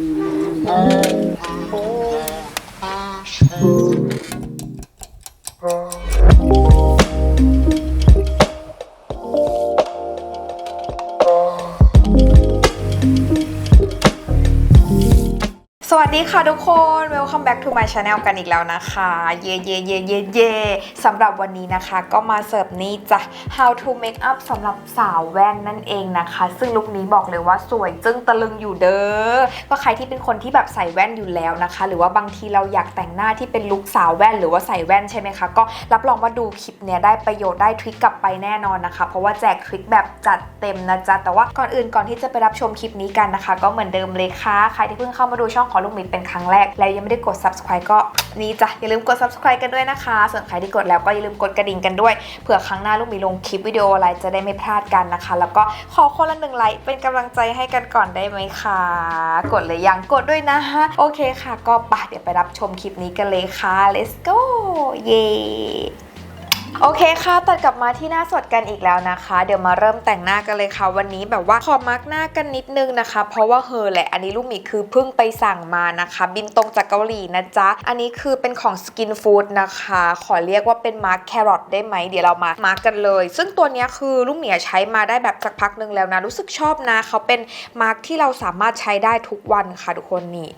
สวัสดีค่ะทุกคน welcome back to my channel กันอีกแล้วนะคะ เย่เย่เย่เย่เย่สำหรับวันนี้นะคะ ก็มาเสิร์ฟนี่จ้ะ how to make up สำหรับสาวแว่นนั่นเองนะคะ ซึ่งลุคนี้บอกเลยว่าสวยจึ้งตะลึงอยู่เด้อ ก็ใครที่เป็นคนที่แบบใส่แว่นอยู่แล้วนะคะ หรือว่าบางทีเราอยากแต่งหน้าที่เป็นลุคสาวแว่น หรือว่าใส่แว่นใช่ไหมคะ ก็รับรองว่าดูคลิปเนี้ยได้ประโยชน์ได้ทริคกลับไปแน่นอนนะคะ เพราะว่าแจกทริคแบบจัดเต็มนะจ๊ะ แต่ว่าก่อนอื่นก่อนที่จะไปรับชมคลิปนี้กันนะคะ ก็เหมือนเดิมเลยค่ะ ใครที่เพิ่งเข้ามาดูช่องของลูกมิดเป็นครั้งแรกแล้วยังไม่ได้กด subscribe ก็นี่จ้ะอย่าลืมกด subscribe กันด้วยนะคะ ส่วนใครที่กดแล้วก็อย่าลืมกดกระดิ่งกันด้วยเผื่อครั้งหน้าลูกมีลงคลิปวิดีโออะไรจะได้ไม่พลาดกันนะคะ แล้วก็ขอคนละหนึ่งไลค์เป็นกำลังใจให้กันก่อนได้ไหมคะกดเลยยังกดด้วยนะฮะโอเคค่ะ ก็ไปเดี๋ยวไปรับชมคลิปนี้กันเลยค่ะ let's go เย้ โอเคค่ะตัดกลับมาที่หน้าสดกันอีกแล้วนะคะ เดี๋ยวมาเริ่มแต่งหน้ากันเลยค่ะ วันนี้แบบว่าขอมาร์กหน้ากันนิดนึงนะคะ เพราะว่าเฮอแหละ อันนี้ลูกหมีคือเพิ่งไปสั่งมานะคะ บินตรงจากเกาหลีนะจ๊ะ อันนี้คือเป็นของ Skin Food นะคะ ขอเรียกว่าเป็นมาร์กแครอทได้ไหมเดี๋ยวเรามามาร์กกันเลย ซึ่งตัวนี้คือลูกหมีใช้มาได้แบบสักพักนึงแล้วนะ รู้สึกชอบนะ เขาเป็นมาร์กที่เราสามารถใช้ได้ทุกวันค่ะทุกคนนี่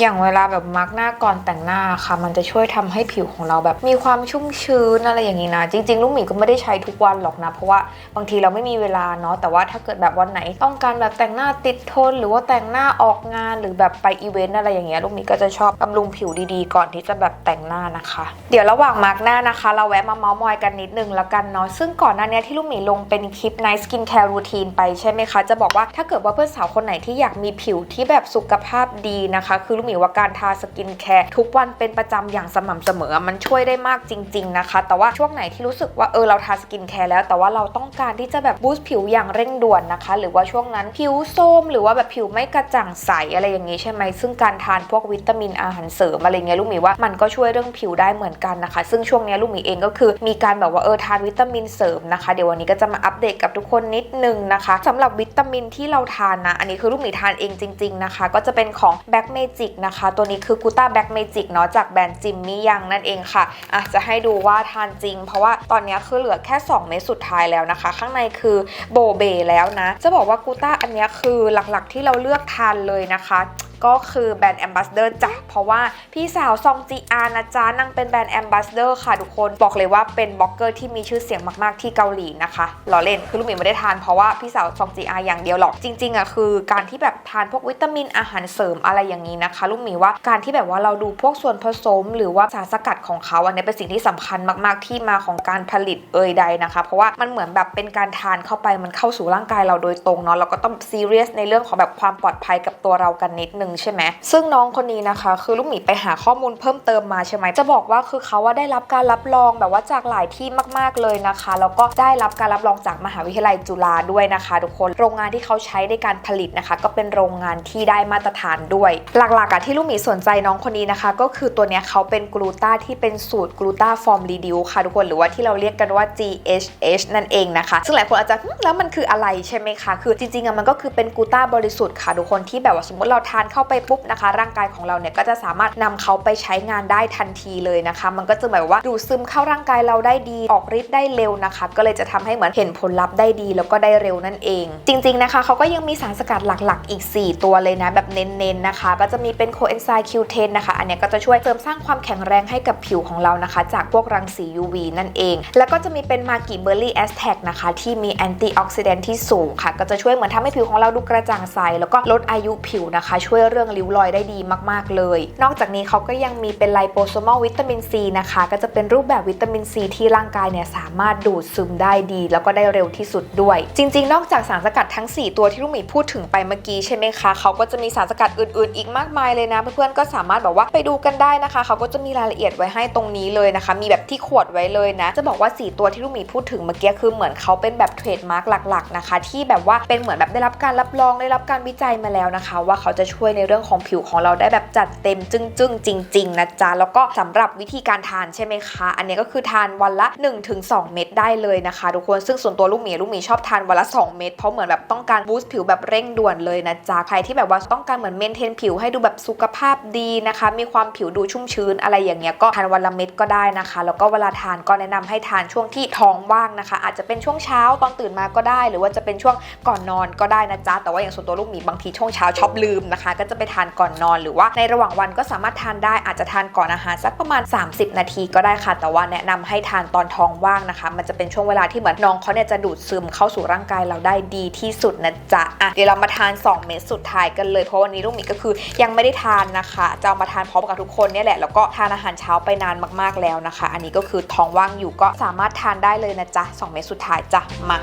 อย่างเวลาแบบมาร์กหน้าก่อนแต่งหน้าค่ะ มันจะช่วยทำให้ผิวของเราแบบมีความชุ่มชื้นอะไรอย่างนี้นะ จริง ๆ ลูกหมีก็ไม่ได้ใช้ทุกวันหรอกนะ เพราะว่าบางทีเราไม่มีเวลาเนาะแต่ว่าถ้าเกิดแบบวันไหน ต้องการแบบแต่งหน้าติดทน หรือว่าแต่งหน้าออกงานหรือแบบไปอีเวนต์อะไรอย่างเงี้ยลูกหมีก็จะชอบบำรุงผิวดีๆ ก่อนที่จะแบบแต่งหน้านะคะ เดี๋ยวระหว่างมาร์กหน้านะคะ เราแวะมาเมาส์มอยกันนิดนึงแล้วกันเนาะซึ่งก่อนหน้านี้ที่ลูกหมีลงเป็นคลิป Night Skin Care Routine ไปใช่ไหมคะจะบอกว่าถ้าเกิดว่าเพื่อนสาวคนไหนที่อยากมีผิวที่แบบสุขภาพดีนะคะคือลูกหมีว่าการทาสกินแคร์ทุกวันเป็นประจำอย่างสม่ำเสมอ มันช่วยได้มากจริง ๆนะคะ แต่ว่าช่วงไหนที่รู้สึกว่าเออเราทาสกินแคร์แล้ว แต่ว่าเราต้องการที่จะแบบบูสต์ผิวอย่างเร่งด่วนนะคะ หรือว่าช่วงนั้นผิวส้มหรือว่าแบบผิวไม่กระจ่างใสอะไรอย่างนี้ใช่ไหมซึ่งการทานพวกวิตามินอาหารเสริมอะไรเงี้ยลูกหมีว่ามันก็ช่วยเรื่องผิวได้เหมือนกันนะคะ ซึ่งช่วงนี้ลูกหมีเองก็คือ มีการแบบว่าเออทานวิตามินเสริมนะคะ เดี๋ยววันนี้ก็จะมาอัปเดตกับทุกคนนิดนึงนะคะสำหรับวิตามินที่เราทานนะ อันนี้คือลูกหมีทานเองจริง ๆนะคะ ก็จะเป็นของ Black Magic นะคะ ตัวนี้คือกูต้าแบ็กเมจิกเนาะจากแบรนด์จิมมี่ยังนั่นเองค่ะอะจะให้ดูว่าทานจริง เพราะว่าตอนนี้คือเหลือแค่ 2 เม็ดสุดท้ายแล้วนะคะ ข้างในคือโบเบแล้วนะ จะบอกว่ากูต้าอันนี้คือหลักๆที่เราเลือกทานเลยนะคะก็คือแบรนด์แอมบาสเดอร์จ้ะเพราะว่าพี่สาวซองจีอานะจ๊ะนางเป็นแบรนด์แอมบาสเดอร์ค่ะทุกคนบอกเลยว่าเป็นบล็อกเกอร์ที่มีชื่อเสียงมากๆที่เกาหลีนะคะล้อเล่นคือลูกหมีไม่ได้ทานเพราะว่าพี่สาวซองจีอาอย่างเดียวหรอกจริงๆอะคือการที่แบบทานพวกวิตามินอาหารเสริมอะไรอย่างนี้นะคะ ลูกหมีว่าการที่แบบว่าเราดูพวกส่วนผสม หรือว่าสารสกัดของเขาอันนี้เป็นสิ่งที่สำคัญมากๆที่มาของการผลิตเอ่ยใดนะคะ เพราะว่ามันเหมือนแบบเป็นการทานเข้าไปมันเข้าสู่ร่างกายเราโดยตรงเนาะเราก็ต้องซีเรียสในเรื่องของแบบความปลอดภัยกับตัวเรากันนิดนึงใช่ไหมซึ่งน้องคนนี้นะคะ คือลูกหมีไปหาข้อมูลเพิ่มเติมมาใช่ไหมจะบอกว่าคือเขาว่าได้รับการรับรองแบบว่าจากหลายที่มาก ๆเลยนะคะ แล้วก็ได้รับการรับรองจากมหาวิทยาลัยจุฬาด้วยนะคะ ทุกคนโรงงานที่เขาใช้ในการผลิตนะคะ ก็เป็นโรงงานที่ได้มาตรฐานด้วย หลักๆอะที่ลูกหมีสนใจน้องคนนี้นะคะ ก็คือตัวเนี้ยเขาเป็นกลูตาที่เป็นสูตรกลูตาฟอร์มรีดิวค่ะทุกคนหรือว่าที่เราเรียกกันว่า GHH นั่นเองนะคะ ซึ่งหลายคนอาจจะแล้วมันคืออะไรใช่ไหมคะคือจริงๆอะมันก็คือเป็นกลูตาบริสุทธิ์ค่ะทุกคนที่แบบว่าสมมติเราทานเข้าไปปุ๊บนะคะ ร่างกายของเราเนี่ยก็จะสามารถนำเขาไปใช้งานได้ทันทีเลยนะคะ มันก็จะหมายว่าดูดซึมเข้าร่างกายเราได้ดีออกฤทธิ์ได้เร็วนะคะ ก็เลยจะทำให้เหมือนเห็นผลลัพธ์ได้ดีแล้วก็ได้เร็วนั่นเอง จริง ๆนะคะเขาก็ยังมีสารสกัดหลักๆ อีก 4 ตัวเลยนะแบบเน้นๆนะคะ ก็จะมีเป็นโคเอนไซม์ Q10 นะคะ อันนี้ก็จะช่วยเสริมสร้างความแข็งแรงให้กับผิวของเรานะคะ จากพวกรังสี UV นั่นเอง แล้วก็จะมีเป็นมากิเบอร์รี่แอสแท็กนะคะที่มีแอนตี้ออกซิแดนท์ที่สูงค่ะ ก็จะช่วยเหมือนทำให้ผิวของเราดูกระจ่างใสแล้วก็ลดอายุผิวนะคะ ช่วยเรื่องริ้วรอยได้ดีมาก ๆ เลย นอกจากนี้เขาก็ยังมีเป็นไลโปโซมอลวิตามินซีนะคะ ก็จะเป็นรูปแบบวิตามินซีที่ร่างกายเนี่ยสามารถดูดซึมได้ดี แล้วก็ได้เร็วที่สุดด้วย จริง ๆ นอกจากสารสกัดทั้ง 4 ตัวที่ลูกหมีพูดถึงไปเมื่อกี้ใช่ไหมคะเขาก็จะมีสารสกัดอื่น ๆ อีกมากมายเลยนะ เพื่อนๆก็สามารถแบบว่าไปดูกันได้นะคะเขาก็จะมีรายละเอียดไว้ให้ตรงนี้เลยนะคะ มีแบบที่ขวดไว้เลยนะ จะบอกว่า 4 ตัวที่ลูกหมีพูดถึงเมื่อกี้คือเหมือนเขาเป็นแบบเทรดมาร์กหลัก ๆ นะคะ ที่แบบว่าเป็นเหมือนแบบได้รับการรับรองได้รับการวิจัยมาแล้วนะคะ ว่าเขาจะช่วยในเรื่องของผิวของเราได้แบบจัดเต็มจึ้งๆจริง ๆ นะจ๊ะ แล้วก็สำหรับวิธีการทานใช่ไหมคะ อันนี้ก็คือทานวันละ 1-2 เม็ดได้เลยนะคะทุกคนซึ่งส่วนตัวลูกหมีลูกหมีชอบทานวันละ 2 เม็ดเพราะเหมือนแบบต้องการบูสต์ผิวแบบเร่งด่วนเลยนะจ๊ะใครที่แบบว่าต้องการเหมือนเมนเทนผิวให้ดูแบบสุขภาพดีนะคะ มีความผิวดูชุ่มชื้นอะไรอย่างเงี้ยก็ทานวันละเม็ดก็ได้นะคะ แล้วก็เวลาทานก็แนะนำให้ทานช่วงที่ท้องว่างนะคะ อาจจะเป็นช่วงเช้าตอนตื่นมาก็ได้ หรือว่าจะเป็นช่วงก่อนนอนก็ได้นะจ๊ะแต่ว่าอย่างส่วนตัวลูกหมีบางทีช่วงเช้าชอบลืมนะคะก็จะไปทานก่อนนอน หรือว่าในระหว่างวันก็สามารถทานได้อาจจะทานก่อนอาหารสักประมาณ 30 นาทีก็ได้ค่ะ แต่ว่าแนะนำให้ทานตอนท้องว่างนะคะ มันจะเป็นช่วงเวลาที่เหมือนน้องเขาเนี่ยจะดูดซึมเข้าสู่ร่างกายเราได้ดีที่สุดนะจ๊ะอะเดี๋ยวเรามาทาน 2 เม็ดสุดท้ายกันเลยเพราะวันนี้ลูกหมีก็คือยังไม่ได้ทานนะคะจะเอามาทานพร้อมกับทุกคนเนี่ยแหละแล้วก็ทานอาหารเช้าไปนานมากๆแล้วนะคะ อันนี้ก็คือท้องว่างอยู่ก็สามารถทานได้เลยนะจ๊ะ2เม็ดสุดท้ายจ้ะมา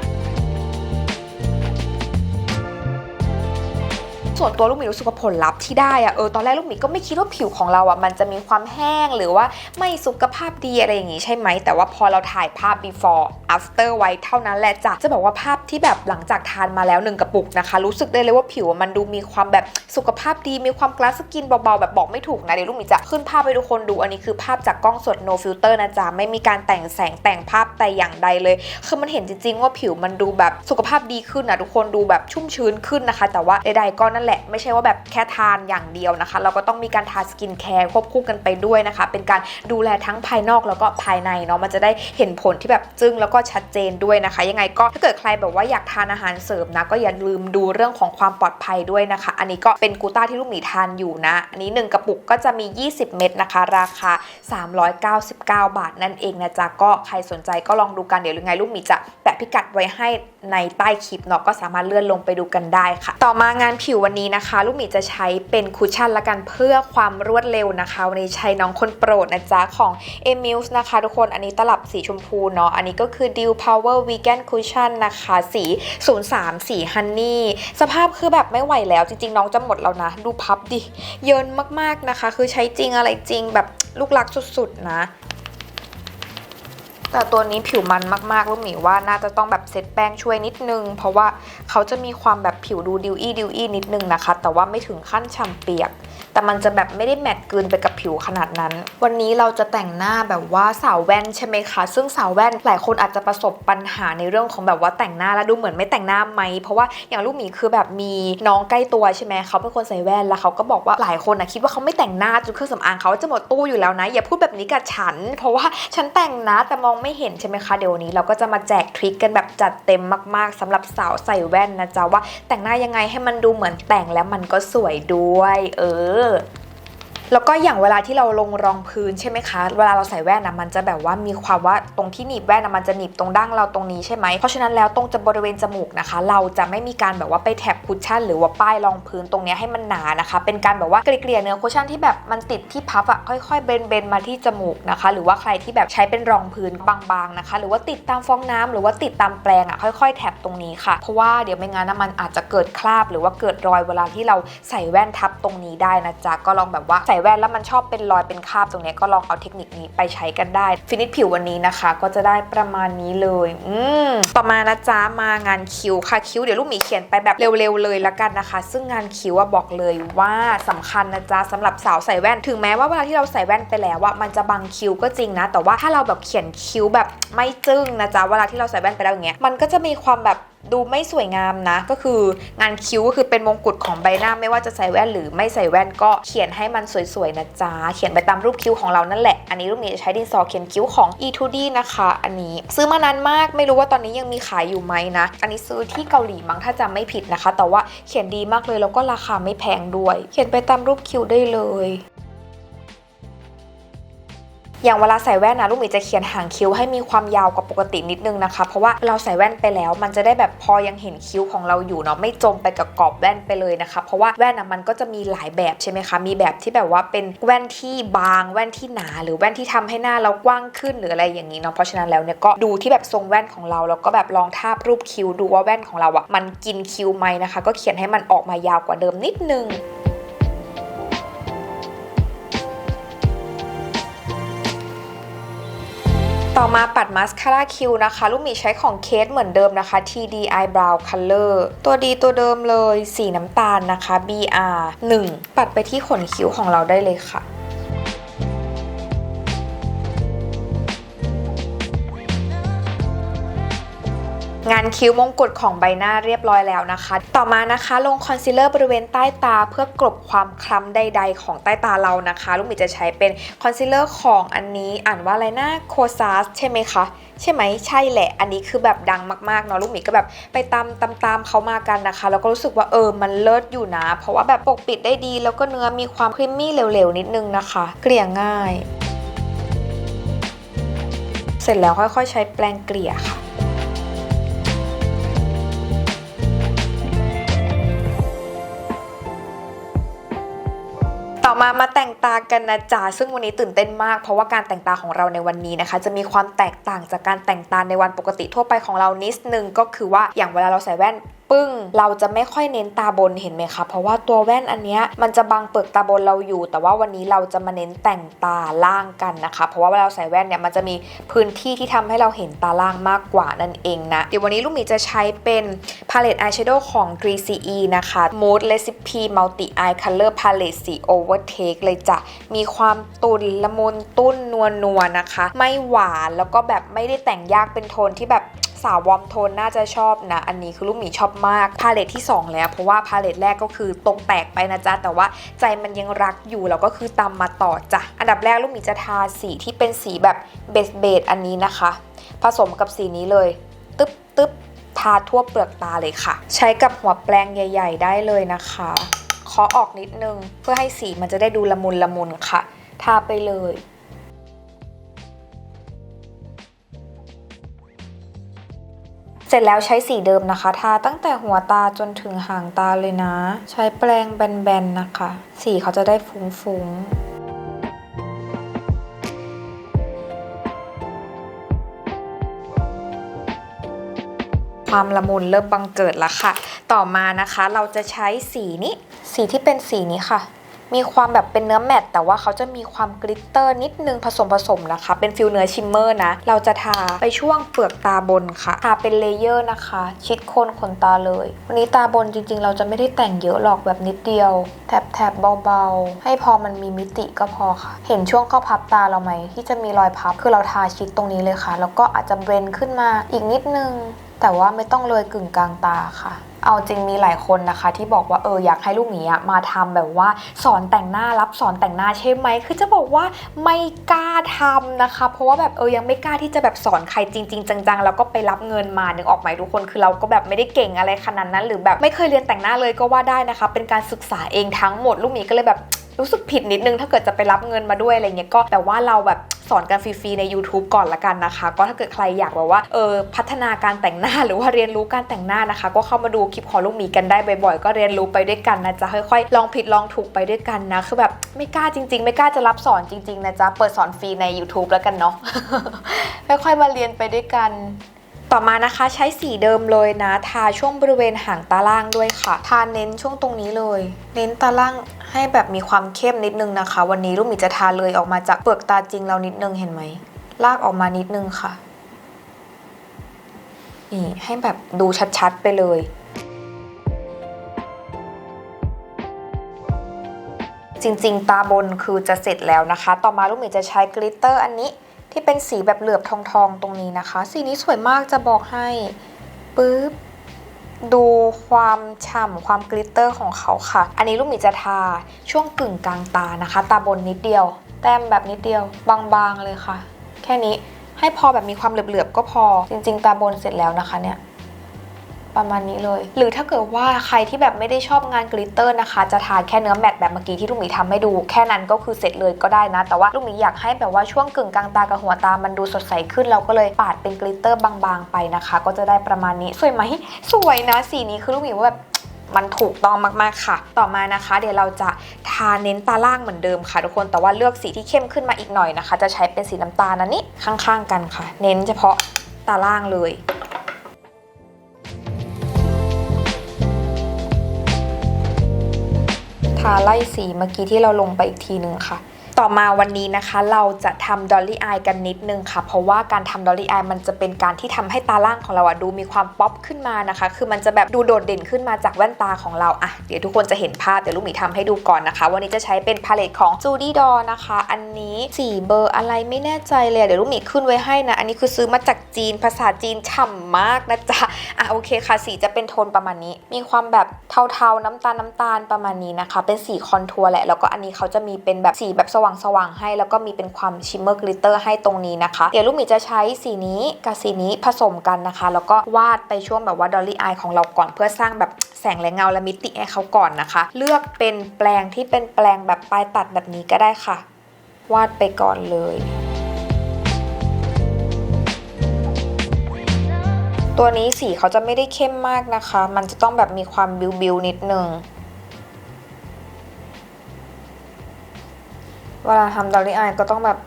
ส่วนตัวลูกหมีรู้สึกว่าผลลัพธ์ที่ได้อะเออตอนแรกลูกหมีก็ไม่คิดว่าผิวของเราอะมันจะมีความแห้งหรือว่าไม่สุขภาพดีอะไรอย่างงี้ใช่ไหม แต่ว่าพอเราถ่ายภาพ before after ไว้เท่านั้นแหละจ้ะจะบอกว่าภาพที่แบบหลังจากทานมาแล้วหนึ่งกระปุกนะคะ รู้สึกได้เลยว่าผิวมันดูมีความแบบสุขภาพดีมีความกลาสกินเบาๆแบบบอกไม่ถูกนะเดี๋ยวลูกหมีจะขึ้นภาพให้ทุกคนดูอันนี้คือภาพจากกล้องสด no filter นะจ๊ะไม่มีการแต่งแสงแต่งภาพแต่อย่างใดเลยคือมันเห็นจริง ๆ ว่าผิวมันดูแบบสุขภาพดีขึ้นนะทุกคนดูแบบชุ่มชื้นขึ้นนะคะ แต่ว่าใดๆก็นั่นแหละไม่ใช่ว่าแบบแค่ทานอย่างเดียวนะคะ เราก็ต้องมีการทาสกินแคร์ควบคู่กันไปด้วยนะคะ เป็นการดูแลทั้งภายนอกแล้วก็ภายในเนาะมันจะได้เห็นผลที่แบบจึ้งแล้วก็ชัดเจนด้วยนะคะ ยังไงก็ถ้าเกิดใครแบบว่าอยากทานอาหารเสริมนะก็อย่าลืมดูเรื่องของความปลอดภัยด้วยนะคะ อันนี้ก็เป็นกูต้าที่ลูกหมีทานอยู่นะ อันนี้ 1 กระปุกก็จะมี 20 เม็ดนะคะ ราคา 399 บาทนั่นเองนะจ๊ะก็ใครสนใจก็ลองดูกันเดี๋ยวยังไงลูกหมีจะแปะพิกัดไว้ให้ในใต้คลิปเนาะก็สามารถเลื่อนลงไปดูกันได้ค่ะ ต่อมางานผิววันันนี้นะคะ ลูกหมีจะใช้เป็นคุชชั่นละกันเพื่อความรวดเร็วนะคะ วันนี้ใช้น้องคนโปรดนะจ๊ะของ e m i l s นะคะ ทุกคนอันนี้ตลับสีชมพูเนาะอันนี้ก็คือ Dew Power Vegan Cushion นะคะ สี 03 สี Honey สภาพคือแบบไม่ไหวแล้วจริงๆ น้องจะหมดแล้วนะ ดูพับดิ เยินมากๆนะคะ คือใช้จริงอะไรจริงแบบลูกรักสุดๆนะ แต่ตัวนี้ผิวมันมากๆ ลูกหมีว่าน่าจะต้องแบบเซตแป้งช่วยนิดนึง เพราะว่าเขาจะมีความแบบผิวดูดิวอี้ดิวอี้นิดนึงนะคะ แต่ว่าไม่ถึงขั้นฉ่ำเปียก แต่มันจะแบบไม่ได้แมตต์กลืนไปกับผิวขนาดนั้น วันนี้เราจะแต่งหน้าแบบว่าสาวแว่นใช่ไหมคะ ซึ่งสาวแว่นหลายคนอาจจะประสบปัญหาในเรื่องของแบบว่าแต่งหน้าแล้วดูเหมือนไม่แต่งหน้าไหม เพราะว่าอย่างลูกหมีคือแบบมีน้องใกล้ตัวใช่ไหมเขาเป็นคนใส่แว่นแล้วเขาก็บอกว่าหลายคนนะคิดว่าเขาไม่แต่งหน้าจนเครื่องสำอางเขาจะหมดตู้อยู่แล้วนะ อย่าพูดแบบนี้กับฉัน เพราะว่าฉันแต่งนะแต่มองไม่เห็นใช่ไหมคะเดี๋ยววันนี้เราก็จะมาแจกทริคกันแบบจัดเต็มมาก ๆสำหรับสาวใส่แว่นนะจ๊ะว่าแต่งหน้ายังไงให้มันดูเหมือนแต่งแล้วมันก็สวยด้วย เออ乐 แล้วก็อย่างเวลาที่เราลงรองพื้นใช่ไหมคะ เวลาเราใส่แว่นนะมันจะแบบว่ามีความว่าตรงที่หนีบแว่นนะมันจะหนีบตรงดั้งเราตรงนี้ใช่ไหมเพราะฉะนั้นแล้วตรงจะบริเวณจมูกนะคะ เราจะไม่มีการแบบว่าไปแท็บคุชชั่น หรือว่าป้ายรองพื้นตรงนี้ให้มันหนานะคะ เป็นการแบบว่าเกลี่ยเนื้อคุชชั่นที่แบบมันติดที่พับอะค่อยๆเบนๆมาที่จมูกนะคะ หรือว่าใครที่แบบใช้เป็นรองพื้นบางๆนะคะ หรือว่าติดตามฟองน้ำหรือว่าติดตามแปรงอะค่อย ๆแท็บตรงนี้ค่ะ เพราะว่าเดี๋ยวไม่งั้นนะมันอาจจะเกิดคราบ หรือว่าเกิดรอยเวลาที่เราใส่แว่นทับตรงนี้ได้นะจ๊ะก็ลองแบบว่าใส่แว่นแล้วมันชอบเป็นรอยเป็นคราบตรงนี้ก็ลองเอาเทคนิคนี้ไปใช้กันได้ ฟินิชผิววันนี้นะคะ ก็จะได้ประมาณนี้เลย อืมต่อมานะจ๊ะมางานคิ้วค่ะคิ้วเดี๋ยวลูกหมีเขียนไปแบบเร็วๆเลยละกันนะคะ ซึ่งงานคิ้วอะบอกเลยว่าสำคัญนะจ๊ะสำหรับสาวใส่แว่นถึงแม้ว่าเวลาที่เราใส่แว่นไปแล้วว่ามันจะบังคิ้วก็จริงนะ แต่ว่าถ้าเราแบบเขียนคิ้วแบบไม่จึ้งนะจ๊ะเวลาที่เราใส่แว่นไปแล้วอย่างเงี้ยมันก็จะมีความแบบ ดูไม่สวยงามนะ ก็คืองานคิ้วก็คือเป็นมงกุฎของใบหน้าไม่ว่าจะใส่แว่นหรือไม่ใส่แว่นก็เขียนให้มันสวยๆนะจ๊ะเขียนไปตามรูปคิ้วของเรานั่นแหละ อันนี้ลูกหมีจะใช้ดินสอเขียนคิ้วของ E2D นะคะ อันนี้ซื้อมานานมากไม่รู้ว่าตอนนี้ยังมีขายอยู่ไหมนะ อันนี้ซื้อที่เกาหลีมั้งถ้าจำไม่ผิดนะคะ แต่ว่าเขียนดีมากเลยแล้วก็ราคาไม่แพงด้วย เขียนไปตามรูปคิ้วได้เลย อย่างเวลาใส่แว่นนะลูกหมีจะเขียนหางคิ้วให้มีความยาวกว่าปกตินิดนึงนะคะ เพราะว่าเราใส่แว่นไปแล้ว มันจะได้แบบพอยังเห็นคิ้วของเราอยู่เนาะไม่จมไปกับกรอบแว่นไปเลยนะคะ เพราะว่าแว่นนะมันก็จะมีหลายแบบใช่ไหมคะ มีแบบที่แบบว่าเป็นแว่นที่บางแว่นที่หนา หรือแว่นที่ทำให้หน้าเรากว้างขึ้นหรืออะไรอย่างนี้เนาะเพราะฉะนั้นแล้วเนี่ยก็ดูที่แบบทรงแว่นของเราแล้วก็แบบลองทาบรูปคิ้วดูว่าแว่นของเราอะ่ะมันกินคิ้วไหมนะคะ ก็เขียนให้มันออกมายาวกว่าเดิมนิดนึง ต่อมาปัดมาสคาร่าคิวนะคะ ลูกหมีใช้ของเคสเหมือนเดิมนะคะ TD Eyebrow Color ตัวดีตัวเดิมเลย สีน้ำตาลนะคะ BR 1 ปัดไปที่ขนคิ้วของเราได้เลยค่ะ งานคิ้วมงกุฎของใบหน้าเรียบร้อยแล้วนะคะ ต่อมานะคะลงคอนซีลเลอร์บริเวณใต้ตาเพื่อกลบความคล้ำใด ๆ ของใต้ตาเรานะคะ ลูกหมีจะใช้เป็นคอนซีลเลอร์ของอันนี้อ่านว่าอะไรนะโคซาสใช่ไหมคะใช่ไหมใช่แหละ อันนี้คือแบบดังมากๆเนาะลูกหมีก็แบบไปตามตามตามเขามากันนะคะแล้วก็รู้สึกว่าเออมันเลิศอยู่นะ เพราะว่าแบบปกปิดได้ดี แล้วก็เนื้อมีความครีมมี่เหลวๆนิดนึงนะคะ เกลี่ยง่าย เสร็จแล้วค่อยๆ ใช้แปรงเกลี่ยค่ะ มามาแต่งตากันนะจ๊ะซึ่งวันนี้ตื่นเต้นมาก เพราะว่าการแต่งตาของเราในวันนี้นะคะ จะมีความแตกต่างจากการแต่งตาในวันปกติทั่วไปของเรานิดนึงก็คือว่าอย่างเวลาเราใส่แว่น ปึ้ง เราจะไม่ค่อยเน้นตาบนเห็นไหมคะ เพราะว่าตัวแว่นอันเนี้ยมันจะบังเปลือกตาบนเราอยู่ แต่ว่าวันนี้เราจะมาเน้นแต่งตาล่างกันนะคะ เพราะว่าเวลาเราใส่แว่นเนี่ยมันจะมีพื้นที่ที่ทำให้เราเห็นตาล่างมากกว่านั่นเองนะ เดี๋ยววันนี้ลูกหมีจะใช้เป็นพาเลตอายแชโดว์ของ g r e c e นะคะ Mood Recipe Multi Eye Color Palette สี Overtake เลยจ้ะ มีความตุนละมุนตุ้นนวลนัวนะคะ ไม่หวานแล้วก็แบบไม่ได้แต่งยากเป็นโทนที่แบบ สาววอมโทนน่าจะชอบนะ อันนี้คือลูกหมีชอบมาก พาเลตที่ 2 แล้ว เพราะว่าพาเลตแรกก็คือตกแตกไปนะจ๊ะ แต่ว่าใจมันยังรักอยู่แล้วก็คือตามมาต่อจ้ะ อันดับแรกลูกหมีจะทาสีที่เป็นสีแบบเบสเบสอันนี้นะคะ ผสมกับสีนี้เลย ตึ๊บตึ๊บทาทั่วเปลือกตาเลยค่ะ ใช้กับหัวแปรงใหญ่ ๆ ได้เลยนะคะเคาะออกนิดนึงเพื่อให้สีมันจะได้ดูละมุนละมุนค่ะ ทาไปเลย เสร็จแล้วใช้สีเดิมนะคะ ทาตั้งแต่หัวตาจนถึงหางตาเลยนะ ใช้แปรงแบนๆนะคะ สีเขาจะได้ฟุ้งๆความละมุนเริ่มบังเกิดแล้วค่ะ ต่อมานะคะเราจะใช้สีนี้ สีที่เป็นสีนี้ค่ะ มีความแบบเป็นเนื้อแมตต์แต่ว่าเขาจะมีความกลิตเตอร์นิดนึงผสมผสมนะคะ เป็นฟิลเนื้อชิมเมอร์นะ เราจะทาไปช่วงเปลือกตาบนค่ะ ทาเป็นเลเยอร์นะคะ ชิดโคนขนตาเลย วันนี้ตาบนจริงๆ เราจะไม่ได้แต่งเยอะหรอกแบบนิดเดียวแถบแถบเบาๆ ให้พอมันมีมิติก็พอค่ะ เห็นช่วงเข้าพับตาเราไหมที่จะมีรอยพับ คือเราทาชิดตรงนี้เลยค่ะ แล้วก็อาจจะเบรนขึ้นมาอีกนิดนึง แต่ว่าไม่ต้องเลยกึ่งกลางตาค่ะ เอาจริงมีหลายคนนะคะ ที่บอกว่าเอออยากให้ลูกหมีมาทำแบบว่าสอนแต่งหน้ารับสอนแต่งหน้าใช่ไหมคือจะบอกว่าไม่กล้าทำนะคะ เพราะว่าแบบเออยังไม่กล้าที่จะแบบสอนใครจริง ๆ จังๆแล้วก็ไปรับเงินมานึกออกไหมทุกคนคือเราก็แบบไม่ได้เก่งอะไรขนาดนั้น หรือแบบไม่เคยเรียนแต่งหน้าเลยก็ว่าได้นะคะ เป็นการศึกษาเองทั้งหมดลูกหมีก็เลยแบบ รู้สึกผิดนิดนึงถ้าเกิดจะไปรับเงินมาด้วยอะไรเงี้ยก็แต่ว่าเราแบบสอนกันฟรีๆใน YouTube ก่อนละกันนะคะ ก็ถ้าเกิดใครอยากแบบว่าเออพัฒนาการแต่งหน้าหรือว่าเรียนรู้การแต่งหน้านะคะ ก็เข้ามาดูคลิปของลูกหมีกันได้บ่อยๆ ก็เรียนรู้ไปด้วยกันนะจ๊ะค่อยๆลองผิดลองถูกไปด้วยกันนะคือแบบไม่กล้าจริง ๆ ไม่กล้าจะรับสอนจริงๆนะจ๊ะเปิดสอนฟรีใน YouTube แล้วกันเนาะค่อยๆมาเรียนไปด้วยกันต่อมานะคะใช้สีเดิมเลยนะ ทาช่วงบริเวณหางตาล่างด้วยค่ะ ทาเน้นช่วงตรงนี้เลย เน้นตาล่าง ให้แบบมีความเข้มนิดนึงนะคะ วันนี้ลูกหมีจะทาเลยออกมาจากเปลือกตาจริงเรานิดนึงเห็นไหมลากออกมานิดนึงค่ะนี่ให้แบบดูชัดๆไปเลยจริงๆ ตาบนคือจะเสร็จแล้วนะคะ ต่อมาลูกหมีจะใช้กลิตเตอร์อันนี้ที่เป็นสีแบบเหลือบทองๆ ตรงนี้นะคะ สีนี้สวยมากจะบอกให้ปึ๊บ ดูความฉ่ำความกลิตเตอร์ของเขาค่ะ อันนี้ลูกหมีจะทาช่วงกึ่งกลางตานะคะ ตาบนนิดเดียว แต้มแบบนิดเดียว บางๆเลยค่ะ แค่นี้ให้พอแบบมีความเหลือบๆก็พอ จริงๆ ตาบนเสร็จแล้วนะคะเนี่ย ประมาณนี้เลย หรือถ้าเกิดว่าใครที่แบบไม่ได้ชอบงานกลิตเตอร์นะคะ จะทาแค่เนื้อแมตต์แบบเมื่อกี้ที่ลูกหมีทำให้ดู แค่นั้นก็คือเสร็จเลยก็ได้นะ แต่ว่าลูกหมีอยากให้แบบว่าช่วงกึ่งกลางตากับหัวตามันดูสดใสขึ้นเราก็เลยปาดเป็นกลิตเตอร์บางๆไปนะคะ ก็จะได้ประมาณนี้สวยไหมสวยนะสีนี้คือลูกหมีว่าแบบมันถูกต้องมากๆค่ะ ต่อมานะคะ เดี๋ยวเราจะทาเน้นตาล่างเหมือนเดิมค่ะทุกคนแต่ว่าเลือกสีที่เข้มขึ้นมาอีกหน่อยนะคะ จะใช้เป็นสีน้ำตาลนั่นนี้ข้างๆ กันค่ะ เน้นเฉพาะตาล่างเลย ทาไล่สีเมื่อกี้ที่เราลงไปอีกทีหนึ่งค่ะ ต่อมาวันนี้นะคะเราจะทำดอลลี่อายกันนิดนึงค่ะ เพราะว่าการทำดอลลี่อายมันจะเป็นการที่ทำให้ตาล่างของเราอะดูมีความป๊อปขึ้นมานะคะ คือมันจะแบบดูโดดเด่นขึ้นมาจากแว่นตาของเราอะเดี๋ยวทุกคนจะเห็นภาพ เดี๋ยวลูกหมีทำให้ดูก่อนนะคะ วันนี้จะใช้เป็นพาเลตของ Judy d o นะคะ อันนี้สีเบอร์อะไรไม่แน่ใจเลย เดี๋ยวลูกหมีขึ้นไว้ให้นะ อันนี้คือซื้อมาจากจีน ภาษาจีนฉ่ำมากนะจ๊ะอะโอเคค่ะ สีจะเป็นโทนประมาณนี้ มีความแบบเทาๆน้ำตาลน้ำตาลประมาณนี้นะคะ เป็นสีคอนทัวร์แหละ แล้วก็อันนี้เขาจะมีเป็นแบบสีแบบสว่างๆให้ แล้วก็มีเป็นความชิมเมอร์กลิตเตอร์ให้ตรงนี้นะคะ เดี๋ยวลูกหมีจะใช้สีนี้กับสีนี้ผสมกันนะคะ แล้วก็วาดไปช่วงแบบว่าดอลลี่อายของเราก่อนเพื่อสร้างแบบแสงและเงาและมิติให้เขาก่อนนะคะ เลือกเป็นแปลงที่เป็นแปลงแบบปลายตัดแบบนี้ก็ได้ค่ะ วาดไปก่อนเลยตัวนี้สีเขาจะไม่ได้เข้มมากนะคะ มันจะต้องแบบมีความบิวบิวนิดนึง เวลาทำดอลลี่อายก็ต้องแบบ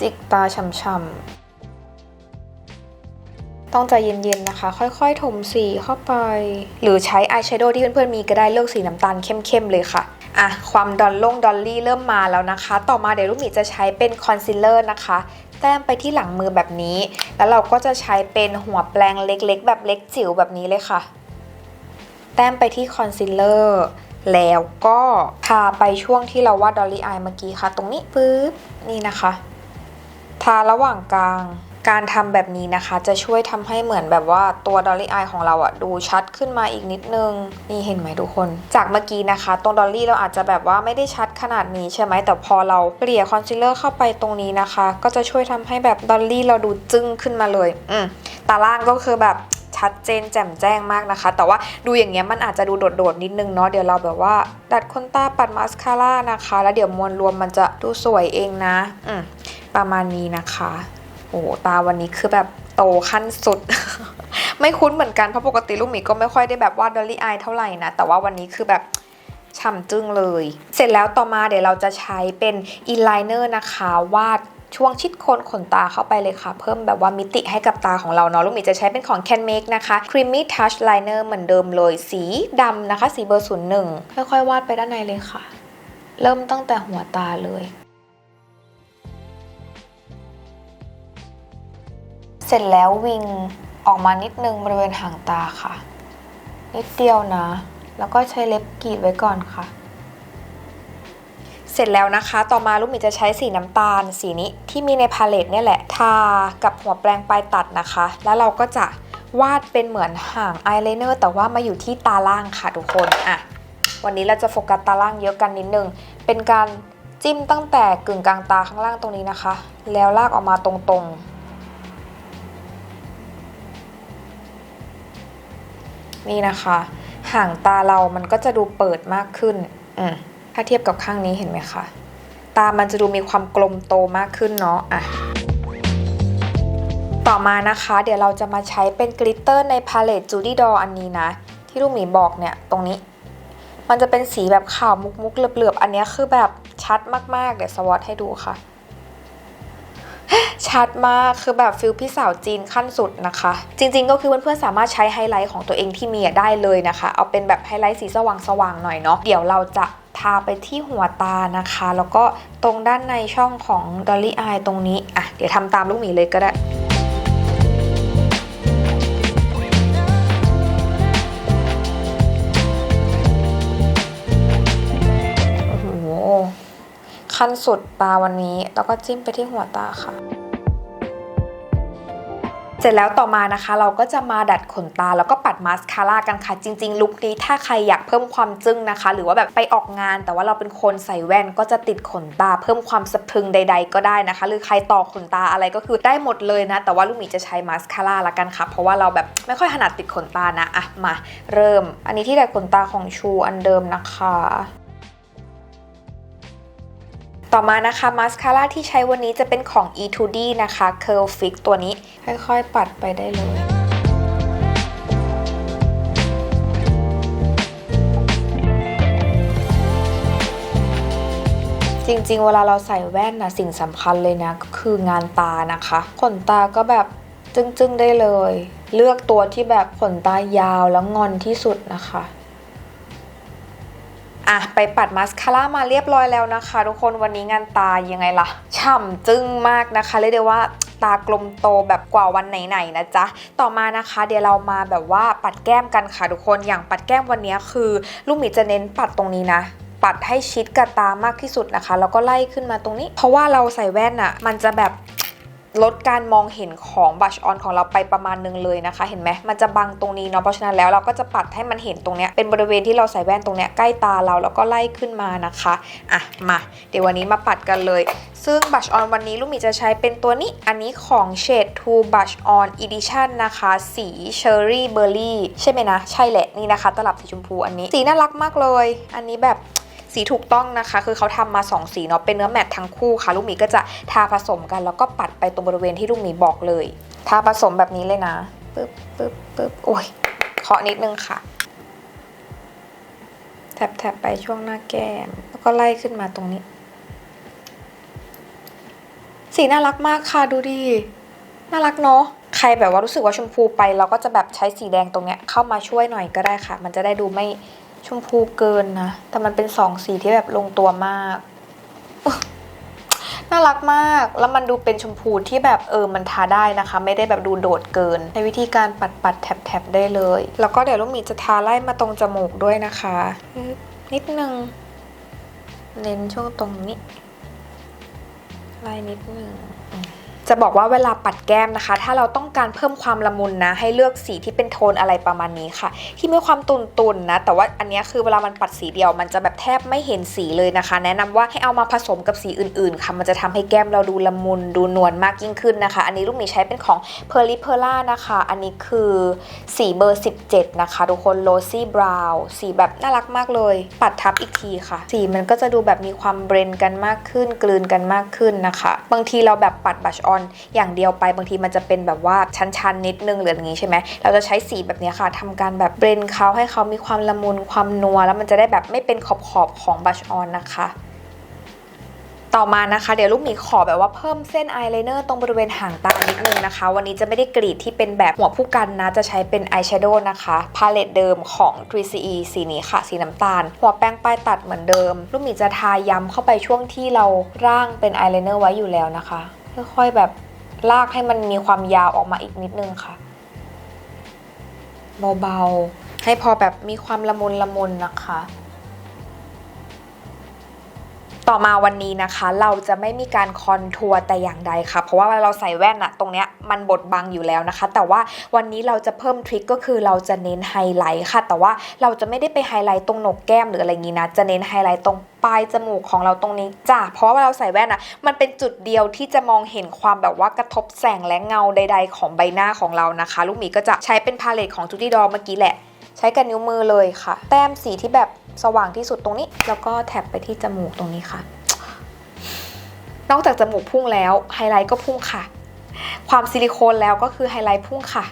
จิกตาช่ำๆ ต้องใจเย็นๆนะคะ ค่อยๆ ถมสีเข้าไป หรือใช้อายแชโดว์ที่เพื่อนๆมีก็ได้เลือกสีน้ำตาลเข้มๆเลยค่ะอะ ความดอลลงดอลลี่เริ่มมาแล้วนะคะ ต่อมาเดี๋ยวลูกหมีจะใช้เป็นคอนซีลเลอร์นะคะ แต้มไปที่หลังมือแบบนี้ แล้วเราก็จะใช้เป็นหัวแปรงเล็กๆ แบบเล็กจิ๋วแบบนี้เลยค่ะ แต้มไปที่คอนซีลเลอร์ แล้วก็ทาไปช่วงที่เราวาดดอลลี่อายเมื่อกี้ค่ะ ตรงนี้ปึ๊บนี่นะคะ ทาระหว่างกลางการทำแบบนี้นะคะ จะช่วยทำให้เหมือนแบบว่าตัวดอลลี่อายของเราอะดูชัดขึ้นมาอีกนิดนึง นี่เห็นไหมทุกคน จากเมื่อกี้นะคะตรงดอลลี่เราอาจจะแบบว่าไม่ได้ชัดขนาดนี้ใช่ไหมแต่พอเราเกลี่ยคอนซีลเลอร์เข้าไปตรงนี้นะคะ ก็จะช่วยทำให้แบบดอลลี่เราดูจึ้งขึ้นมาเลย อืมตาล่างก็คือแบบ ชัดเจนแจ่มแจ้งมากนะคะ แต่ว่าดูอย่างเงี้ยมันอาจจะดูโดดๆนิดนึงเนาะเดี๋ยวเราแบบว่า ดัดขนตาปัดมาสคาร่านะคะ แล้วเดี๋ยวมวลรวมมันจะดูสวยเองนะอืมประมาณนี้นะคะโอ้ตาวันนี้คือแบบโตขั้นสุด ไม่คุ้นเหมือนกันเพราะปกติลูกหมีก็ไม่ค่อยได้แบบวาดดอลลี่อายเท่าไหร่นะ แต่ว่าวันนี้คือแบบฉ่ำจึ้งเลย เสร็จแล้วต่อมาเดี๋ยวเราจะใช้เป็นอินไลเนอร์นะคะ วาด ช่วงชิดโคนขนตาเข้าไปเลยค่ะ เพิ่มแบบว่ามิติให้กับตาของเราเนาะลูกหมีจะใช้เป็นของ Can Make นะคะ Creamy Touch Liner เหมือนเดิมเลย สีดำนะคะ สีเบอร์ศูนย์หนึ่งค่อยๆวาดไปด้านในเลยค่ะ เริ่มตั้งแต่หัวตาเลยเสร็จแล้ววิงออกมานิดนึงบริเวณหางตาค่ะ นิดเดียวนะ แล้วก็ใช้เล็บกรีดไว้ก่อนค่ะ ร็จแล้วนะคะ ต่อมาลูกหมีจะใช้สีน้ำตาล สีนี้ที่มีในพาเลตเนี่ยแหละ ทากับหัวแปรงปลายตัดนะคะ แล้วเราก็จะวาดเป็นเหมือนห่างอายไลเนอร์แต่ว่ามาอยู่ที่ตาล่างค่ะทุกคนอะวันนี้เราจะโฟกัสตาล่างเยอะกันนิดนึง เป็นการจิ้มตั้งแต่กึ่งกลางตาข้างล่างตรงนี้นะคะ แล้วลากออกมาตรงๆ นี่นะคะ ห่างตาเรามันก็จะดูเปิดมากขึ้น อืมาเทียบกับข้างนี้เห็นไหมคะ ตามันจะดูมีความกลมโตมากขึ้นเนาะอะต่อมานะคะ เดี๋ยวเราจะมาใช้เป็นกลิตเตอร์ในพาเลตจูดี้ดออันนี้นะ ที่ลูกหมีบอกเนี่ยตรงนี้ มันจะเป็นสีแบบขาวมุกๆเหลือบๆ อันนี้คือแบบชัดมากๆ เดี๋ยวสวอตให้ดูค่ะ ชัดมากคือแบบฟิลพี่สาวจีนขั้นสุดนะคะ จริงๆก็คือเพื่อนๆสามารถใช้ไฮไลท์ของตัวเองที่มีได้เลยนะคะ เอาเป็นแบบไฮไลท์สีสว่างๆหน่อยเนาะเดี๋ยวเราจะทาไปที่หัวตานะคะ แล้วก็ตรงด้านในช่องของดอลลี่อายตรงนี้อะเดี๋ยวทำตามลูกหมีเลยก็ได้โอ้โหขั้นสุดตาวันนี้ แล้วก็จิ้มไปที่หัวตาค่ะ เสร็จแล้วต่อมานะคะ เราก็จะมาดัดขนตาแล้วก็ปัดมาสคาร่ากันค่ะ จริง ๆ ลุคนี้ถ้าใครอยากเพิ่มความจึ้งนะคะ หรือว่าแบบไปออกงาน แต่ว่าเราเป็นคนใส่แว่นก็จะติดขนตา เพิ่มความสะพรึงใด ๆ ก็ได้นะคะ หรือใครต่อขนตาอะไรก็คือได้หมดเลยนะ แต่ว่าลูกหมีจะใช้มาสคาร่าละกันค่ะ เพราะว่าเราแบบไม่ค่อยถนัดติดขนตานะ อะมาเริ่ม อันนี้ที่ดัดขนตาของชูอันเดิมนะคะ ต่อมานะคะมาสคาร่าที่ใช้วันนี้จะเป็นของ E2D นะคะ Curl Fix ตัวนี้ ค่อยๆ ปัดไปได้เลย จริงๆ เวลาเราใส่แว่นนะสิ่งสำคัญเลยนะ ก็คืองานตานะคะขนตาก็แบบจึ้งๆ ได้เลย เลือกตัวที่แบบขนตายาวแล้วงอนที่สุดนะคะ อะไปปัดมาสคาร่ามาเรียบร้อยแล้วนะคะ ทุกคนวันนี้งานตายังไงล่ะฉ่ำจึ้งมากนะคะเรียกได้ว่าตากลมโตแบบกว่าวันไหนๆนะจ๊ะ ต่อมานะคะเดี๋ยวเรามาแบบว่าปัดแก้มกันค่ะทุกคนอย่างปัดแก้มวันนี้คือ ลูกหมีจะเน้นปัดตรงนี้นะปัดให้ชิดกับตามากที่สุดนะคะ แล้วก็ไล่ขึ้นมาตรงนี้ เพราะว่าเราใส่แว่นอะมันจะแบบ ลดการมองเห็นของบัชออนของเราไปประมาณนึงเลยนะคะ เห็นไหมมันจะบังตรงนี้เนาะเพราะฉะนั้นแล้วเราก็จะปัดให้มันเห็นตรงเนี้ยเป็นบริเวณที่เราใส่แว่นตรงเนี้ยใกล้ตาเราแล้วก็ไล่ขึ้นมานะคะอะมา เดี๋ยววันนี้มาปัดกันเลย ซึ่งบัชออนวันนี้ลูกหมีจะใช้เป็นตัวนี้อันนี้ของ Shade to Brush On Edition นะคะ สี Cherry Berry ใช่ไหมนะ ใช่แหละนี่นะคะ ตลับสีชมพูอันนี้ สีน่ารักมากเลย อันนี้แบบ สีถูกต้องนะคะ คือเขาทำมา 2 สีเนาะเป็นเนื้อแมตต์ทั้งคู่ค่ะ ลูกหมีก็จะทาผสมกันแล้วก็ปัดไปตรงบริเวณที่ลูกหมีบอกเลยทาผสมแบบนี้เลยนะปึ๊บปึ๊บปึ๊บโอ้ยเคาะนิดนึงค่ะแถบๆไปช่วงหน้าแก้ม แล้วก็ไล่ขึ้นมาตรงนี้ สีน่ารักมากค่ะดูดิน่ารักเนาะใครแบบว่ารู้สึกว่าชมพูไปเราก็จะแบบใช้สีแดงตรงเนี้ยเข้ามาช่วยหน่อยก็ได้ค่ะ มันจะได้ดูไม่ ชมพูเกินนะ แต่มันเป็นสองสีที่แบบลงตัวมาก น่ารักมาก แล้วมันดูเป็นชมพูที่แบบเออมันทาได้นะคะ ไม่ได้แบบดูโดดเกิน ในวิธีการปัดปัดๆแถบๆได้เลย แล้วก็เดี๋ยวลูกหมีจะทาไล่มาตรงจมูกด้วยนะคะ นิดนึง เน้นช่วงตรงนี้ ไล่นิดนึง จะบอกว่าเวลาปัดแก้มนะคะ ถ้าเราต้องการเพิ่มความละมุนนะ ให้เลือกสีที่เป็นโทนอะไรประมาณนี้ค่ะ ที่มีความตุนตุนๆนะ แต่ว่าอันนี้คือเวลามันปัดสีเดียว มันจะแบบแทบไม่เห็นสีเลยนะคะ แนะนำว่าให้เอามาผสมกับสีอื่นๆค่ะ มันจะทำให้แก้มเราดูละมุนดูนวลมากยิ่งขึ้นนะคะ อันนี้ลูกหมีใช้เป็นของ p e r l i p e r l a นะคะ อันนี้คือสีเบอร์ 17 นะคะ ทุกคน Rosy Brown สีแบบน่ารักมากเลย ปัดทับอีกทีค่ะ สีมันก็จะดูแบบมีความเบรนกันมากขึ้น กลืนกันมากขึ้นนะคะ บางทีเราแบบปัดบัชออนอย่างเดียวไปบางทีมันจะเป็นแบบว่าชันๆนิดนึงหรืออย่างงี้ใช่ไหมเราจะใช้สีแบบนี้ค่ะทำการแบบเบรนเขาให้เขามีความละมุนความนัว แล้วมันจะได้แบบไม่เป็นขอบๆของบัชออนนะคะต่อมานะคะเดี๋ยวลูกหมีขอแบบว่าเพิ่มเส้นอายไลเนอร์ตรงบริเวณหางตานิดนึงนะคะ วันนี้จะไม่ได้กรีดที่เป็นแบบหัวผู้กันนะ จะใช้เป็นอายแชโดว์นะคะพาเลตเดิมของ 3CE สีนี้ค่ะ สีน้ำตาล หัวแป้งป้ายตัดเหมือนเดิม ลูกหมีจะทาย้ำเข้าไปช่วงที่เราร่างเป็นอายไลเนอร์ไว้อยู่แล้วนะคะ ค่อยๆแบบลากให้มันมีความยาวออกมาอีกนิดนึงค่ะ เบาๆ ให้พอแบบมีความละมุนละมุนนะคะ ต่อมาวันนี้นะคะ เราจะไม่มีการคอนทัวร์แต่อย่างใดค่ะ เพราะว่าเราใส่แว่นอะตรงเนี้ยมันบดบังอยู่แล้วนะคะ แต่ว่าวันนี้เราจะเพิ่มทริคก็คือเราจะเน้นไฮไลท์ค่ะ แต่ว่าเราจะไม่ได้ไปไฮไลท์ตรงโหนกแก้มหรืออะไรงนี้นะ จะเน้นไฮไลท์ตรงปลายจมูกของเราตรงนี้จ้ะ เพราะว่าเวลาเราใส่แว่นอะมันเป็นจุดเดียวที่จะมองเห็นความแบบว่ากระทบแสงและเงาใด ๆ ของใบหน้าของเรานะคะ ลูกหมีก็จะใช้เป็นพาเลตของจูดี้ดอเมื่อกี้แหละ ใช้กับนิ้วมือเลยค่ะ แต้มสีที่แบบ สว่างที่สุดตรงนี้ แล้วก็แท็บไปที่จมูกตรงนี้ค่ะ นอกจากจมูกพุ่งแล้วไฮไลท์ก็พุ่งค่ะ ความซิลิโคนแล้วก็คือไฮไลท์พุ่งค่ะ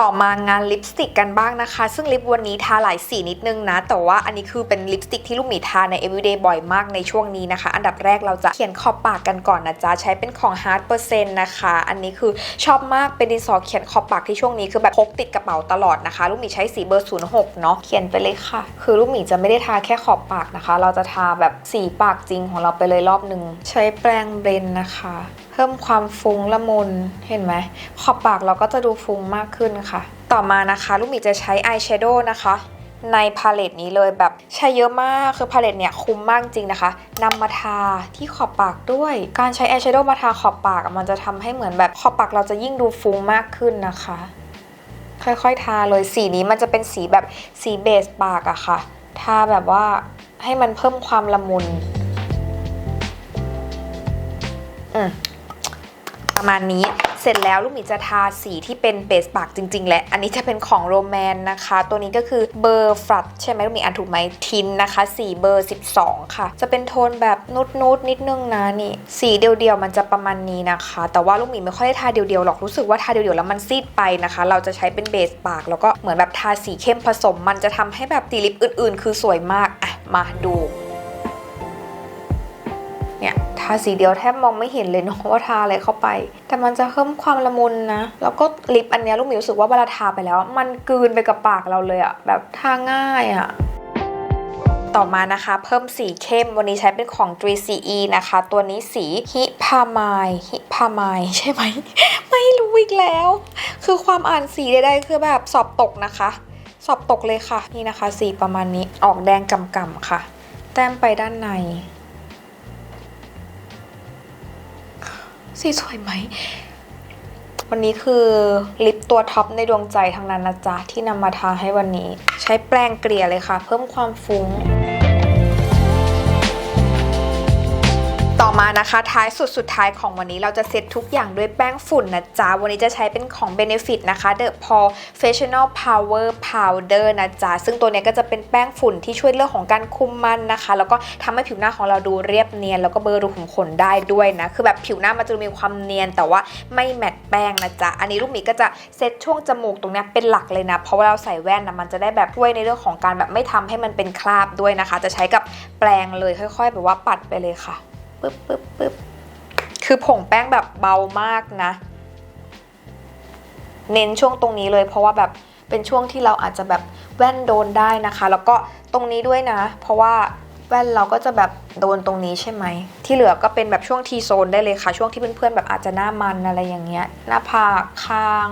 ต่อมางานลิปสติกกันบ้างนะคะ ซึ่งลิปวันนี้ทาหลายสีนิดนึงนะ แต่ว่าอันนี้คือเป็นลิปสติกที่ลูกหมีทาใน everyday บ่อยมากในช่วงนี้นะคะ อันดับแรกเราจะเขียนขอบปากกันก่อนนะจ๊ะ ใช้เป็นของ Hard Percent นะคะ อันนี้คือชอบมากเป็นดินสอเขียนขอบปากที่ช่วงนี้คือแบบพกติดกระเป๋าตลอดนะคะ ลูกหมีใช้สีเบอร์ 06 เนาะเขียนไปเลยค่ะ คือลูกหมีจะไม่ได้ทาแค่ขอบปากนะคะ เราจะทาแบบสีปากจริงของเราไปเลยรอบหนึ่งใช้แปรงเบรนนะคะ เพิ่มความฟุ้งละมุนเห็นไหมขอบปากเราก็จะดูฟุ้งมากขึ้นค่ะ ต่อมานะคะ ลูกหมีจะใช้อายแชโดว์นะคะในพาเลตนี้เลยแบบใช้เยอะมากคือพาเลตเนี่ยคุ้มมากจริงนะคะนำมาทาที่ขอบปากด้วย การใช้อายแชโดว์มาทาขอบปากมันจะทำให้เหมือนแบบขอบปากเราจะยิ่งดูฟุ้งมากขึ้นนะคะ ค่อยๆทาเลยสีนี้มันจะเป็นสีแบบสีเบสปากอะค่ะ ทาแบบว่าให้มันเพิ่มความละมุนอืม ประมาณนี้ เสร็จแล้วลูกหมีจะทาสีที่เป็นเบสปากจริง ๆ และ อันนี้จะเป็นของโรแมนนะคะ ตัวนี้ก็คือเบอร์ฟรัดใช่ไหมลูกหมีอ่านถูกไหมทินนะคะ สีเบอร์ 12 ค่ะ จะเป็นโทนแบบนุดๆนิดนึงนะนี่ สีเดียวๆมันจะประมาณนี้นะคะ แต่ว่าลูกหมีไม่ค่อยได้ทาเดียวๆหรอกรู้สึกว่าทาเดียวๆแล้วมันซีดไปนะคะ เราจะใช้เป็นเบสปาก แล้วก็เหมือนแบบทาสีเข้มผสม มันจะทำให้แบบตีลิปอื่น ๆ คือสวยมากอะมาดูเนี่ยาสีเดียวแทบมองไม่เห็นเลยเนาะว่าทาอะไรเข้าไป แต่มันจะเพิ่มความละมุนนะ แล้วก็ลิปอันนี้ลูกหมีรู้สึกว่าเวลาทาไปแล้ว มันกืนไปกับปากเราเลยอะแบบทาง่ายอะต่อมานะคะเพิ่มสีเข้มวันนี้ใช้เป็นของ 3CE นะคะ ตัวนี้สีฮิพามายฮิพามายใช่ไหม ไม่รู้อีกแล้ว คือความอ่านสีใดๆคือแบบสอบตกนะคะ สอบตกเลยค่ะ นี่นะคะ สีประมาณนี้ออกแดงกำๆค่ะ แต้มไปด้านใน สีสวยไหม วันนี้คือลิปตัวท็อปในดวงใจทั้งนั้นนะจ๊ะ ที่นำมาทาให้วันนี้ ใช้แปรงเกลี่ยเลยค่ะ เพิ่มความฟุ้ง มานะคะท้ายสุดสุดท้ายของวันนี้เราจะเซตทุกอย่างด้วยแป้งฝุ่นนะจ๊ะ วันนี้จะใช้เป็นของ Benefit นะคะ The Professional Power Powder นะจ๊ะ ซึ่งตัวนี้ก็จะเป็นแป้งฝุ่นที่ช่วยเรื่องของการคุมมันนะคะ แล้วก็ทำให้ผิวหน้าของเราดูเรียบเนียน แล้วก็เบลอรูขุมขนได้ด้วยนะ คือแบบผิวหน้ามันจะมีความเนียน แต่ว่าไม่แมตต์แป้งนะจ๊ะ อันนี้ลูกหมีก็จะเซตช่วงจมูกตรงนี้เป็นหลักเลยนะ เพราะว่าเราใส่แว่นนะมันจะได้แบบช่วยในเรื่องของการแบบไม่ทำให้มันเป็นคราบด้วยนะคะ จะใช้กับแปรงเลยค่อย ๆ แบบว่าปัดไปเลยค่ะ ปึ๊บปึ๊บปึ๊บคือผงแป้งแบบเบามากนะ เน้นช่วงตรงนี้เลยเพราะว่าแบบเป็นช่วงที่เราอาจจะแบบแว่นโดนได้นะคะ แล้วก็ตรงนี้ด้วยนะ เพราะว่าแว่นเราก็จะแบบโดนตรงนี้ใช่ไหม ที่เหลือก็เป็นแบบช่วงทีโซนได้เลยค่ะ ช่วงที่เพื่อนๆแบบอาจจะหน้ามันอะไรอย่างเงี้ย หน้าผากคาง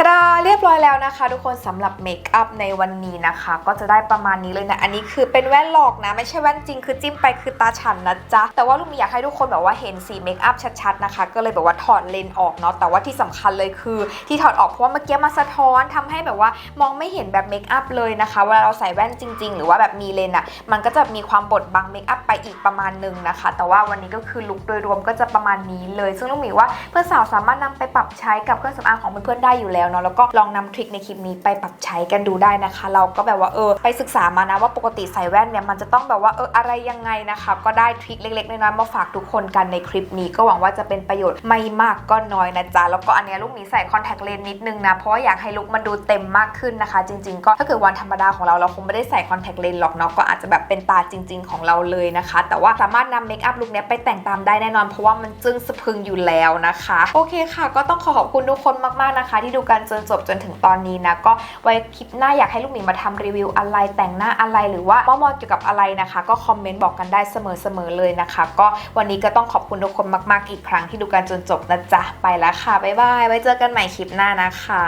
ทาดาเรียบร้อยแล้วนะคะ ทุกคนสำหรับเมคอัพในวันนี้นะคะ ก็จะได้ประมาณนี้เลยนะ อันนี้คือเป็นแว่นหลอกนะ ไม่ใช่แว่นจริงคือจิ้มไปคือตาฉันนะจ๊ะ แต่ว่าลูกมีอยากให้ทุกคนแบบว่าเห็นสีเมคอัพชัดๆนะคะ ก็เลยแบบว่าถอดเลนส์ออกเนาะแต่ว่าที่สำคัญเลยคือที่ถอดออกเพราะว่าเมื่อกี้มาสะท้อนทำให้แบบว่ามองไม่เห็นแบบเมคอัพเลยนะคะเวลาเราใส่แว่นจริง ๆ หรือว่าแบบมีเลนส์อะมันก็จะมีความบดบังเมคอัพไปอีกประมาณหนึงนะคะ แต่ว่าวันนี้ก็คือลุคโดยรวมก็จะประมาณนี้เลย ซึ่งลูกหมีว่าเพื่อนสาวสามารถนำไปปรับใช้กับเครื่องสำอางของเพื่อนๆได้อยู่แล้วเนาะแล้วก็ลองนำทริคในคลิปนี้ไปปรับใช้กันดูได้นะคะ เราก็แบบว่าเออไปศึกษามานะว่าปกติใส่แว่นเนี่ยมันจะต้องแบบว่าเอออะไรยังไงนะคะก็ได้ทริคเล็กๆน้อยๆมาฝากทุกคนกันในคลิปนี้ ก็หวังว่าจะเป็นประโยชน์ไม่มากก็น้อยนะจ๊ะแล้วก็อันเนี้ยลูกหมีใส่คอนแทคเลนส์นิดนึงนะเพราะว่าอยากให้ลุคมันดูเต็มมากขึ้นนะคะ จริง ๆ ก็ถ้าเกิดวันธรรมดาของเราเราคงไม่ได้ใส่คอนแทคเลนส์หรอกเนาะก็อาจจะแบบเป็นตาจริง ๆ ของเราเลยนะคะ แต่ว่าสามารถนำเมคอัพลุคเนี้ยไปแต่งตามได้แน่นอนเพราะว่ามันจึ้งสะพึงอยู่แล้วนะคะ โอเคค่ะ ก็ต้องขอขอบคุณทุกคนมากๆนะคะ ที่ดูกันจนจบจนถึงตอนนี้นะ ก็ไว้คลิปหน้าอยากให้ลูกหมีมาทำรีวิวอะไรแต่งหน้าอะไรหรือว่ามอมอเกี่ยวกับอะไรนะคะ ก็คอมเมนต์บอกกันได้เสมอๆเลยนะคะ ก็วันนี้ก็ต้องขอบคุณทุกคนมาก ๆ อีกครั้งที่ดูกันจนจบนะจ๊ะไปแล้วค่ะบ๊ายบายไว้เจอกันใหม่คลิปหน้านะคะ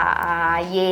เย้